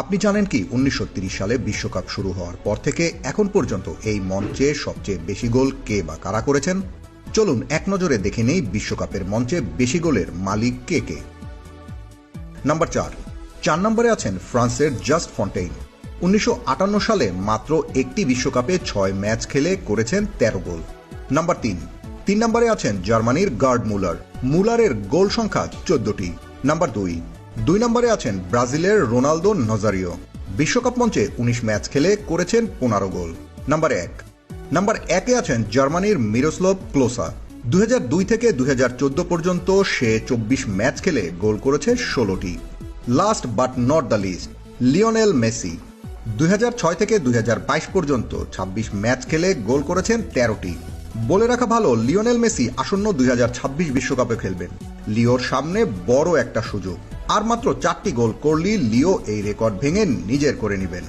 আপনি জানেন কি, উনিশশো সালে বিশ্বকাপ শুরু হওয়ার পর থেকে এখন পর্যন্ত এই মঞ্চে সবচেয়ে বেশি গোল কে বা কারা করেছেন? চলুন এক নজরে দেখে নেই বিশ্বকাপের মঞ্চে বেশি গোলের মালিক কে কে। নাম্বার চার চার নম্বরে আছেন ফ্রান্সের জাস্ট ফন্টেইন। উনিশশো আটান্ন সালে মাত্র একটি বিশ্বকাপে ছয় ম্যাচ খেলে করেছেন তেরো গোল। নাম্বার তিন তিন নম্বরে আছেন জার্মানির গার্ড মুলার। মুলারের গোল সংখ্যা চোদ্দটি। নাম্বার দুই দুই নম্বরে আছেন ব্রাজিলের রোনালদো নজারিও। বিশ্বকাপ মঞ্চে উনিশ ম্যাচ খেলে করেছেন পনেরো গোল। নাম্বার এক। নাম্বার একে আছেন জার্মানির মিরোস্লভ ক্লোসা। দুই হাজার দুই থেকে দুই হাজার চোদ্দ পর্যন্ত সে চব্বিশ ম্যাচ খেলে গোল করেছে ষোলোটি। Last but not the least, Lionel Messi. দুই হাজার ছয় থেকে দুই হাজার বাইশ পর্যন্ত ২৬ ম্যাচ খেলে গোল করেছেন তেরোটি। বলে রাখা ভালো, লিওনেল মেসি আসন্ন দুই বিশ্বকাপে খেলবেন। লিওর সামনে বড় একটা সুযোগ। আর মাত্র চারটি গোল করলেই লিও এই রেকর্ড ভেঙে নিজের করে নেবেন।